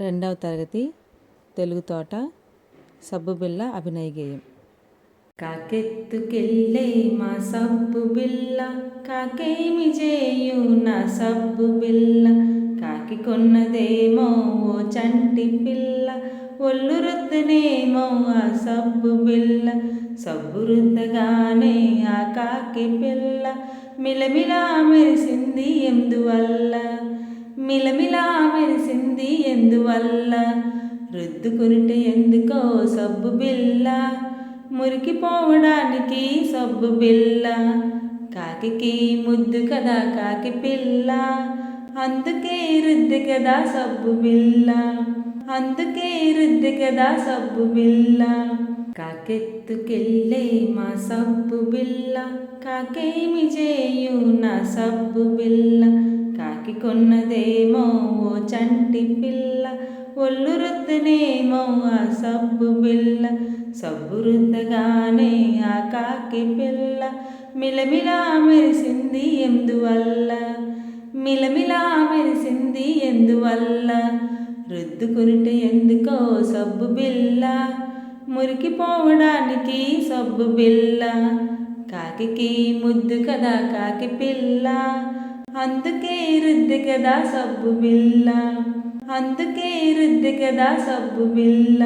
రెండవ తరగతి తెలుగు తోట సబ్బు బిళ్ళ అభినయ గేయం. కాకెత్తుకెళ్ళే మా సబ్బు బిళ్ళ కాకేమి చేయు నా సబ్బు బిళ్ళ కాకి కొన్నదేమో ఓ చంటి పిల్ల ఒళ్ళు రుద్దనేమో ఆ సబ్బు బిళ్ళ సబ్బు రుద్దగానే ఆ కాకి పిల్ల మిలమిలా మెరిసింది మెరిసింది ఎందువల్ల? రుద్దుకునిట ఎందుకో సబ్బు బిల్ల మురికిపోవడానికి సబ్బు బిల్ల కాకి ముద్దు కదా కాకి పిల్ల? అందుకే రుద్ది కదా సబ్బు బిల్ల అందుకే రుద్ది కదా సబ్బు బిల్ల కాకెత్తుకెళ్ళే మా సబ్బు బిల్ల కాకేమి చేయు నా సబ్బు బిల్ల కాకి కొన్నదేమో ఓ చంటి పిల్ల ఒళ్ళు రుద్దనేమో ఆ సబ్బు బిల్ల సబ్బు రుద్దగానే ఆ కాకి పిల్ల. మిలమిలా మెరిసింది ఎందువల్ల? మిలమిలా మెరిసింది ఎందువల్ల? రుద్దుకునిటే ఎందుకో సబ్బు బిల్ల? మురికిపోవడానికి సబ్బు బిల్ల? కాకి ముద్దు కదా కాకి పిల్ల? అందుకే రుద్ది కదా సబ్బు బిళ్ళ అందుకే రుద్ది కదా సబ్బు బిళ్ళ